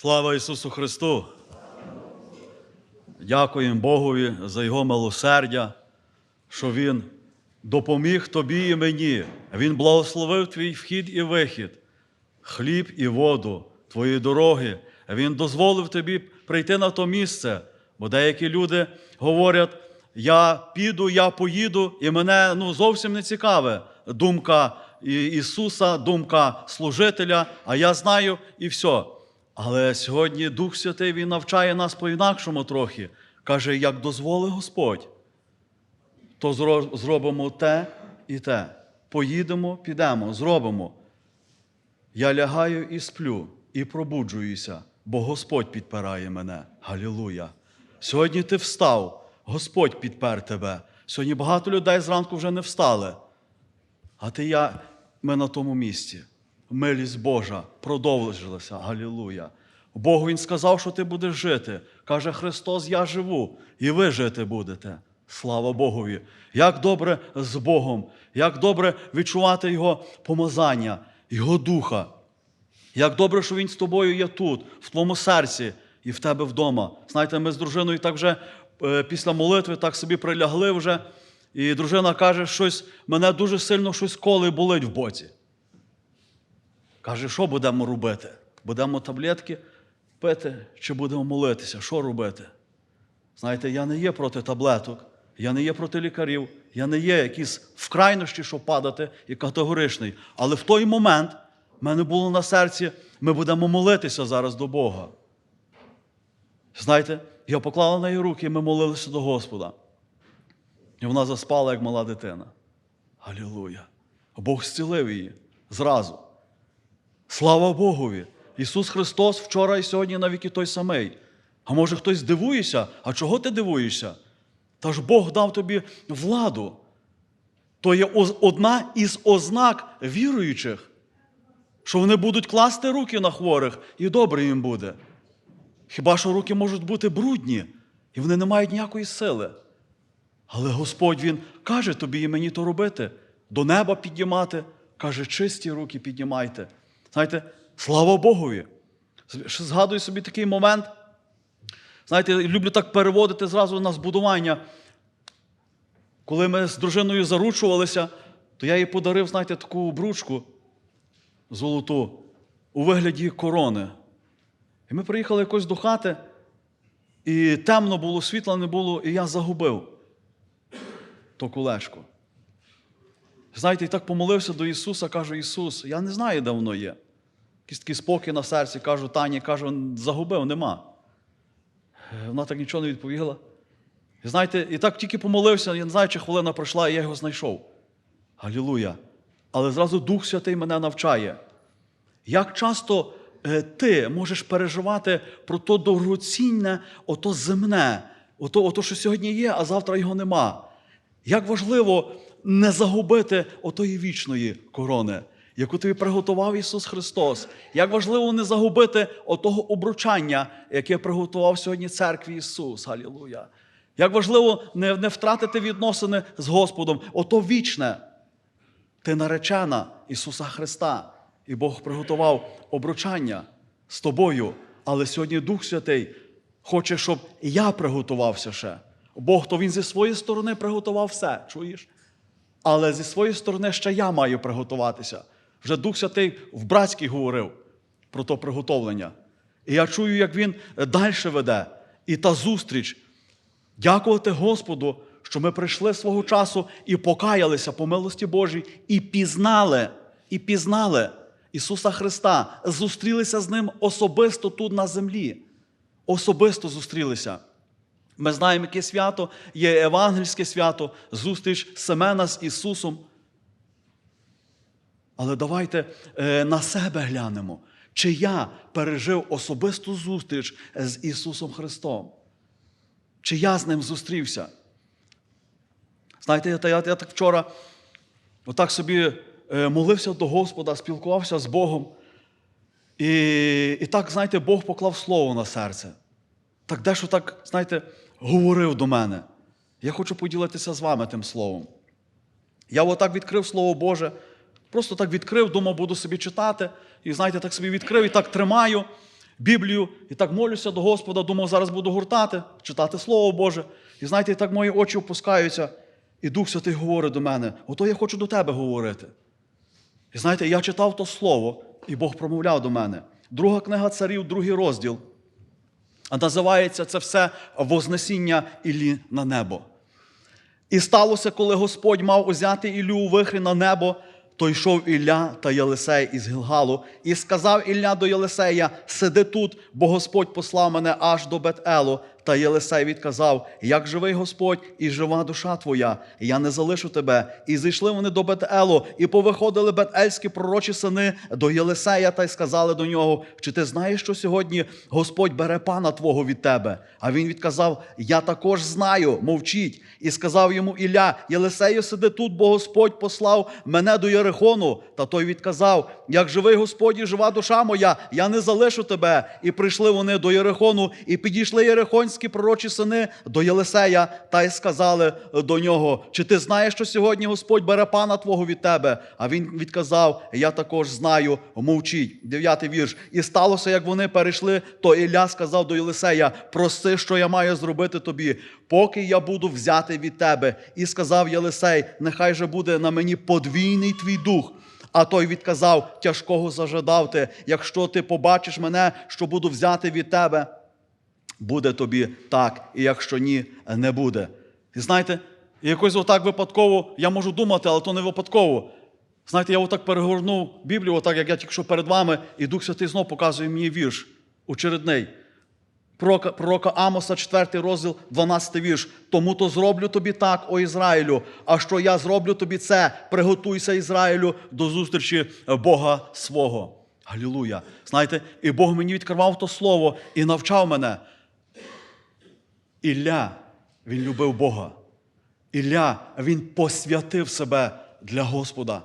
Слава Ісусу Христу! Дякуємо Богові за Його милосердя, що Він допоміг тобі і мені. Він благословив твій вхід і вихід, хліб і воду, твої дороги. Він дозволив тобі прийти на то місце, бо деякі люди говорять, я піду, я поїду, і мене ну, зовсім не цікаве думка Ісуса, думка служителя, а я знаю і все. Але сьогодні Дух Святий Він навчає нас по-інакшому трохи. Каже, як дозволить Господь, то зробимо те і те. Поїдемо, підемо, зробимо. Я лягаю і сплю, і пробуджуюся, бо Господь підпирає мене. Галілуя. Сьогодні ти встав, Господь підпер тебе. Сьогодні багато людей зранку вже не встали. А ти я, ми на тому місці. Милість Божа продовжилася. Галілуя. Богу Він сказав, що ти будеш жити. Каже Христос, я живу, і ви жити будете. Слава Богові! Як добре з Богом, як добре відчувати Його помазання, Його духа. Як добре, що Він з тобою є тут, в твоєму серці і в тебе вдома. Знаєте, ми з дружиною так вже е, після молитви так собі прилягли вже, і дружина каже, щось, мене дуже сильно щось коли болить в боці. Каже, що будемо робити? Будемо таблетки пити чи будемо молитися? Що робити? Знаєте, я не є проти таблеток, я не є проти лікарів, я не є якийсь в крайності, щоб падати і категоричний. Але в той момент в мене було на серці, ми будемо молитися зараз до Бога. Знаєте, я поклала на її руки, і ми молилися до Господа. І вона заспала, як мала дитина. Алілуя! Бог зцілив її зразу. Слава Богові! Ісус Христос вчора і сьогодні навіки той самий. А може хтось дивується? А чого ти дивуєшся? Та ж Бог дав тобі владу. То є одна із ознак віруючих, що вони будуть класти руки на хворих, і добре їм буде. Хіба що руки можуть бути брудні, і вони не мають ніякої сили. Але Господь Він каже тобі і мені то робити, до неба піднімати, каже, чисті руки піднімайте. Знаєте, слава Богові. Згадую собі такий момент. Знаєте, люблю так переводити зразу на збудування. Коли ми з дружиною заручувалися, то я їй подарив, знаєте, таку бручку золоту у вигляді корони. І ми приїхали якось до хати, і темно було, світла не було, і я загубив то колешко. Знаєте, і так помолився до Ісуса, кажу, Ісус, я не знаю, де воно є. Якийсь такий спокій на серці, кажу, Тані, кажу, загубив, нема. Е, Вона так нічого не відповіла. Знаєте, і так тільки помолився, я не знаю, чи хвилина пройшла, і я його знайшов. Галілуя. Але зразу Дух Святий мене навчає. Як часто е, ти можеш переживати про то дорогоцінне, ото земне, ото, ото, що сьогодні є, а завтра його нема. Як важливо не загубити отої вічної корони, яку тобі приготував Ісус Христос. Як важливо не загубити отого обручання, яке приготував сьогодні церкві Ісус. Галілуя. Як важливо не, не втратити відносини з Господом, ото вічне. Ти наречена Ісуса Христа, і Бог приготував обручання з тобою. Але сьогодні Дух Святий хоче, щоб я приготувався ще. Бог то Він зі своєї сторони приготував все, чуєш? Але зі своєї сторони ще я маю приготуватися. Вже Дух Святий в братській говорив про то приготовлення. І я чую, як він далі веде. І та зустріч. Дякувати Господу, що ми прийшли свого часу і покаялися по милості Божій, і пізнали, і пізнали Ісуса Христа, зустрілися з Ним особисто тут на землі. Особисто зустрілися. Ми знаємо, яке свято є евангельське свято, зустріч Семена з Ісусом. Але давайте е, на себе глянемо, чи я пережив особисту зустріч з Ісусом Христом. Чи я з ним зустрівся? Знаєте, я, я, я так вчора отак собі е, молився до Господа, спілкувався з Богом. І, і так, знаєте, Бог поклав слово на серце. Так дещо так, знаєте, говорив до мене. Я хочу поділитися з вами тим словом. Я отак відкрив Слово Боже, просто так відкрив, думав, буду собі читати. І знаєте, так собі відкрив і так тримаю. Біблію і так молюся до Господа, думав, зараз буду гуртати, читати Слово Боже. І знаєте, так мої очі опускаються, і Дух Святий говорить до мене: ото я хочу до тебе говорити. І знаєте, я читав то слово, і Бог промовляв до мене. Друга книга царів, другий розділ. А називається це все Вознесіння Іллі на небо. І сталося, коли Господь мав узяти Іллю у вихрі на небо, то йшов Ілля та Єлисей із Гілгалу, і сказав Ілля до Єлисея: Сиди тут, бо Господь послав мене аж до Бет-Елу. Та Єлисей відказав: Як живий Господь і жива душа твоя, я не залишу тебе. І зійшли вони до Бет-Елу, і повиходили бет-ельські пророчі сини до Єлисея та й сказали до нього: Чи ти знаєш, що сьогодні Господь бере пана твого від тебе? А він відказав: Я також знаю, мовчіть. І сказав йому Ілля: Єлисею, сиди тут, бо Господь послав мене до Єрихону. Та той відказав: Як живий Господь і жива душа моя, я не залишу тебе. І прийшли вони до Єрихону, і підійшли єрихонські пророчі сини до Єлисея, та й сказали до нього: Чи ти знаєш, що сьогодні Господь бере пана твого від тебе? А він відказав: Я також знаю, мовчіть. Дев'ятий вірш. І сталося, як вони перейшли, то Ілля сказав до Єлисея: Проси, що я маю зробити тобі, поки я буду взяти від тебе. І сказав Єлисей: Нехай же буде на мені подвійний твій дух. А той відказав: Тяжкого зажадав ти, якщо ти побачиш мене, що буду взяти від тебе, буде тобі так, і якщо ні, не буде. І знаєте, якось отак випадково я можу думати, але то не випадково. Знаєте, я отак перегорнув Біблію, отак як я тільки що перед вами, і Дух Святий знов показує мені вірш очередний. Пророка, пророка Амоса, 4 розділ, 12 вірш. Тому то зроблю тобі так, о Ізраїлю. А що я зроблю тобі це? Приготуйся, Ізраїлю, до зустрічі Бога свого. Галілуя. Знаєте, і Бог мені відкривав то слово і навчав мене. Ілля, він любив Бога. Ілля, він посвятив себе для Господа.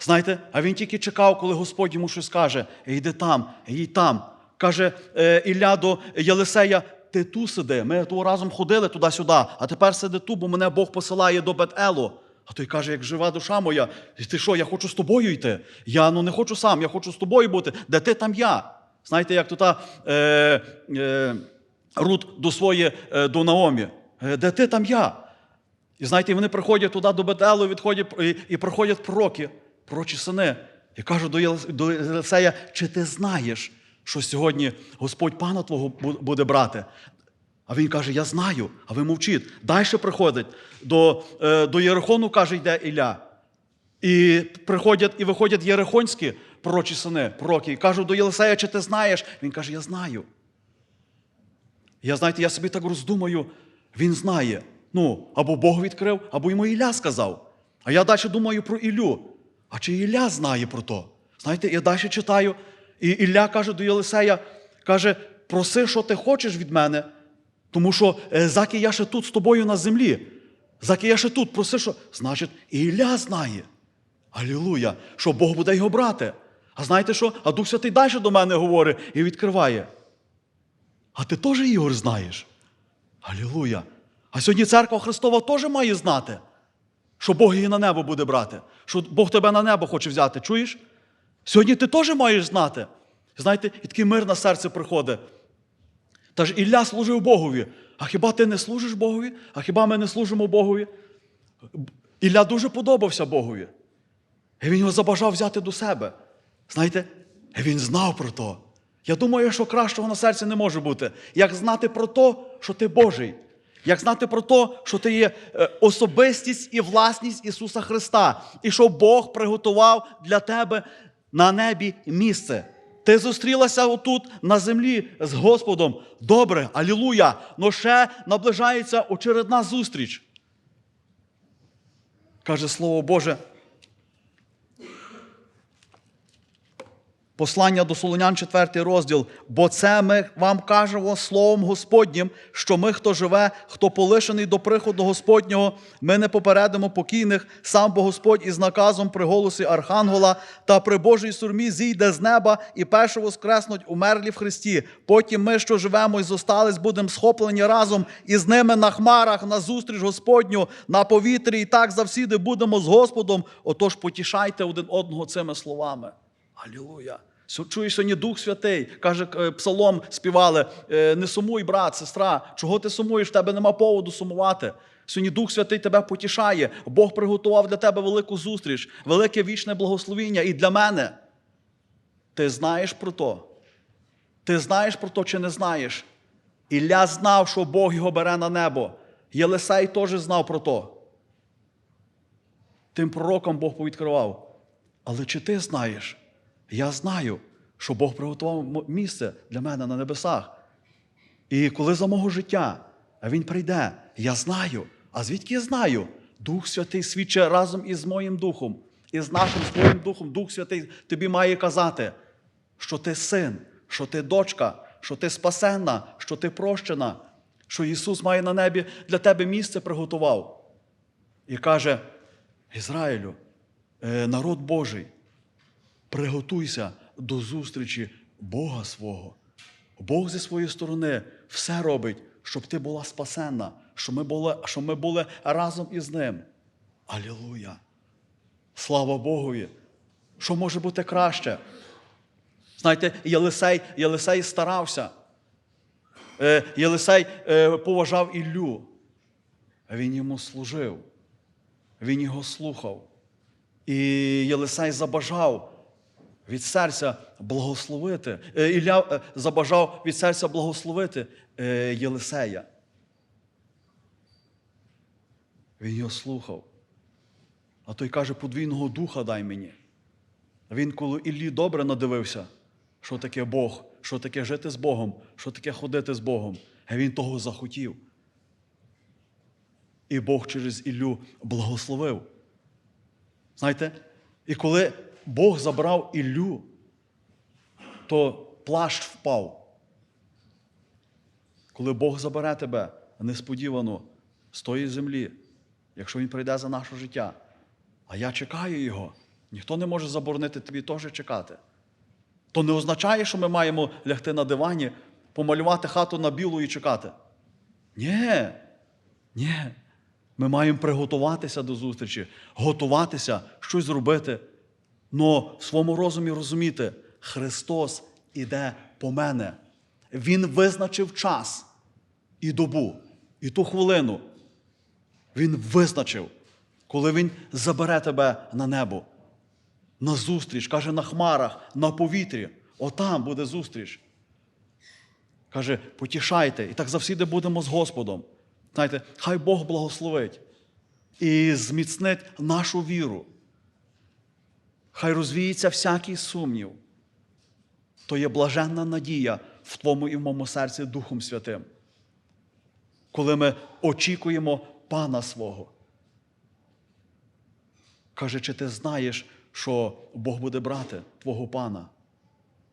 Знаєте, а він тільки чекав, коли Господь йому щось каже: йди там, їдь там. Каже е, Ілля до Єлисея, ти ту сиди. Ми того разом ходили туди-сюди, а тепер сиди ту, бо мене Бог посилає до Бет-Елу. А той каже, як жива душа моя, ти що, я хочу з тобою йти. Я ну не хочу сам, я хочу з тобою бути. Де ти там я? Знаєте, як то та е, е, Рут до своєї е, до Наомі. Е, де ти там я? І знаєте, вони приходять туди до Бетелу, відходять і, і приходять пророки, пророчі сини, і кажуть до до Єлисея, чи ти знаєш, що сьогодні Господь пана твого буде брати? А він каже: Я знаю, а ви мовчіть. Далі приходить до, е, до Єрихону, каже, йде Ілля. І приходять і виходять єрихонські пророчі сини, пророки, і кажуть до Єлисея, чи ти знаєш? Він каже, я знаю. Я знаєте, я собі так роздумаю, він знає. Ну, або Бог відкрив, або йому Ілля сказав. А я далі думаю про Іллю. А чи Ілля знає про то? Знаєте, я далі читаю, і Ілля каже до Єлисея, каже, проси, що ти хочеш від мене, тому що е, заки я ще тут з тобою на землі. Заки я ще тут, проси, що. Значить, Ілля знає. Алілуя, що Бог буде його брати. А знаєте що? А Дух Святий далі до мене говорить і відкриває. А ти теж Ігор знаєш? Алілуя. А сьогодні церква Христова теж має знати, що Бог її на небо буде брати, що Бог тебе на небо хоче взяти. Чуєш? Сьогодні ти теж маєш знати. Знаєте, і такий мир на серце приходить. Та ж Ілля служив Богові. А хіба ти не служиш Богові? А хіба ми не служимо Богові? Ілля дуже подобався Богові. І він його забажав взяти до себе. Знаєте, і він знав про то. Я думаю, що кращого на серці не може бути, як знати про те, що ти Божий, як знати про те, що ти є е, особистість і власність Ісуса Христа, і що Бог приготував для тебе на небі місце. Ти зустрілася отут на землі з Господом. Добре, алілуя! Но ще наближається очередна зустріч. Каже Слово Боже. Послання до Солонян, 4 розділ. Бо це ми вам кажемо словом Господнім, що ми, хто живе, хто полишений до приходу Господнього, ми не попередимо покійних, сам бо Господь із наказом при голосі Архангела та при Божій сурмі зійде з неба і перше воскреснуть умерлі в Христі. Потім ми, що живемо і зостались, будемо схоплені разом із ними на хмарах, на зустріч Господню, на повітрі, і так завсіди будемо з Господом. Отож потішайте один одного цими словами. Алілуя! Чуєш сьогодні Дух Святий, каже, е, псалом співали: е, не сумуй, брат, сестра, чого ти сумуєш? В тебе нема поводу сумувати. Сьогодні Дух Святий тебе потішає. Бог приготував для тебе велику зустріч, велике вічне благословіння і для мене. Ти знаєш про то? Ти знаєш про то чи не знаєш? Ілля знав, що Бог його бере на небо. Єлисей теж знав про то. Тим пророкам Бог повідкривав. Але чи ти знаєш? Я знаю, що Бог приготував місце для мене на небесах. І коли за мого життя він прийде, я знаю. А звідки я знаю? Дух Святий свідчить разом із моїм духом, і з нашим своїм духом. Дух Святий тобі має казати, що ти син, що ти дочка, що ти спасенна, що ти прощена, що Ісус має на небі для тебе місце приготував. І каже: Ізраїлю, е, народ Божий, приготуйся до зустрічі Бога свого. Бог зі своєї сторони все робить, щоб ти була спасенна, щоб ми були, щоб ми були разом із Ним. Алілуя! Слава Богові! Що може бути краще? Знаєте, Єлисей, Єлисей старався. Е, Єлисей е, поважав Іллю. Він йому служив, він його слухав. І Єлисей забажав від серця благословити. Е, Ілля е, забажав від серця благословити е, Єлисея. Він його слухав. А той каже, подвійного духа дай мені. Він, коли Іллі добре надивився, що таке Бог, що таке жити з Богом, що таке ходити з Богом, він того захотів. І Бог через Іллю благословив. Знаєте, і коли Бог забрав Іллю, то плащ впав. Коли Бог забере тебе несподівано з тої землі, якщо Він прийде за наше життя, а я чекаю Його, ніхто не може заборонити тобі теж чекати. То не означає, що ми маємо лягти на дивані, помалювати хату на білу і чекати. Ні, ні. Ми маємо приготуватися до зустрічі, готуватися, щось зробити. Но в своєму розумі розуміти, Христос іде по мене. Він визначив час і добу, і ту хвилину. Він визначив, коли Він забере тебе на небо, на зустріч, каже, на хмарах, на повітрі. Отам буде зустріч. Каже, потішайте, і так завсіди будемо з Господом. Знаєте, хай Бог благословить і зміцнить нашу віру. Хай розвіється всякий сумнів. То є блаженна надія в твоєму і в моєму серці Духом Святим. Коли ми очікуємо Пана свого. Каже, чи ти знаєш, що Бог буде брати твого пана?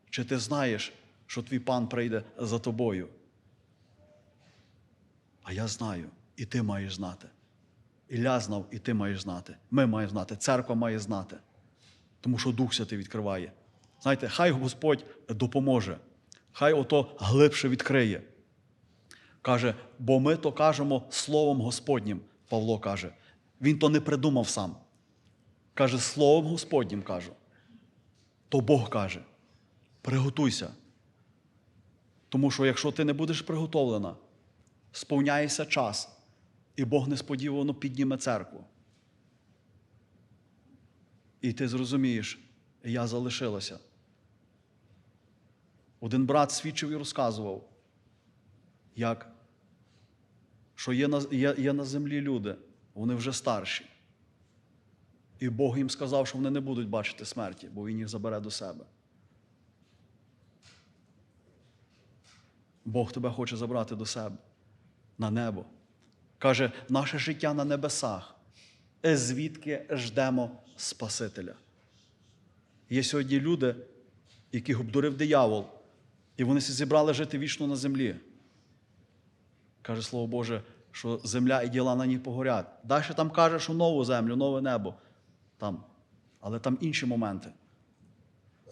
Чи ти знаєш, що твій пан прийде за тобою? А я знаю, і ти маєш знати. Ілля знав, і ти маєш знати. Ми маємо знати, церква має знати. Тому що Дух Святий відкриває. Знаєте, хай Господь допоможе, хай ото глибше відкриє. Каже, бо ми то кажемо Словом Господнім, Павло каже. Він то не придумав сам. Каже, Словом Господнім кажу. То Бог каже: приготуйся. Тому що якщо ти не будеш приготовлена, сповняється час, і Бог несподівано підніме церкву. І ти зрозумієш, я залишилася. Один брат свідчив і розказував, як, що є на, є, є на землі люди, вони вже старші. І Бог їм сказав, що вони не будуть бачити смерті, бо Він їх забере до себе. Бог тебе хоче забрати до себе на небо. Каже, наше життя на небесах, Е, звідки ждемо Спасителя. Є сьогодні люди, яких обдурив диявол, і вони зібрали жити вічно на землі. Каже Слово Боже, що земля і діла на ній погорять. Далі там каже, що нову землю, нове небо. Там. Але там інші моменти.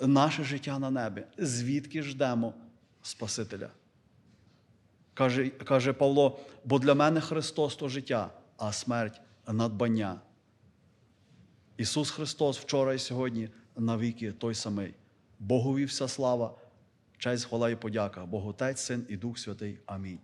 Наше життя на небі. Звідки ждемо Спасителя? Каже, каже Павло, бо для мене Христос то життя, а смерть надбання. Ісус Христос вчора і сьогодні навіки той самий. Богові вся слава, честь, хвала і подяка, Богу Отець, Син і Дух Святий. Амінь.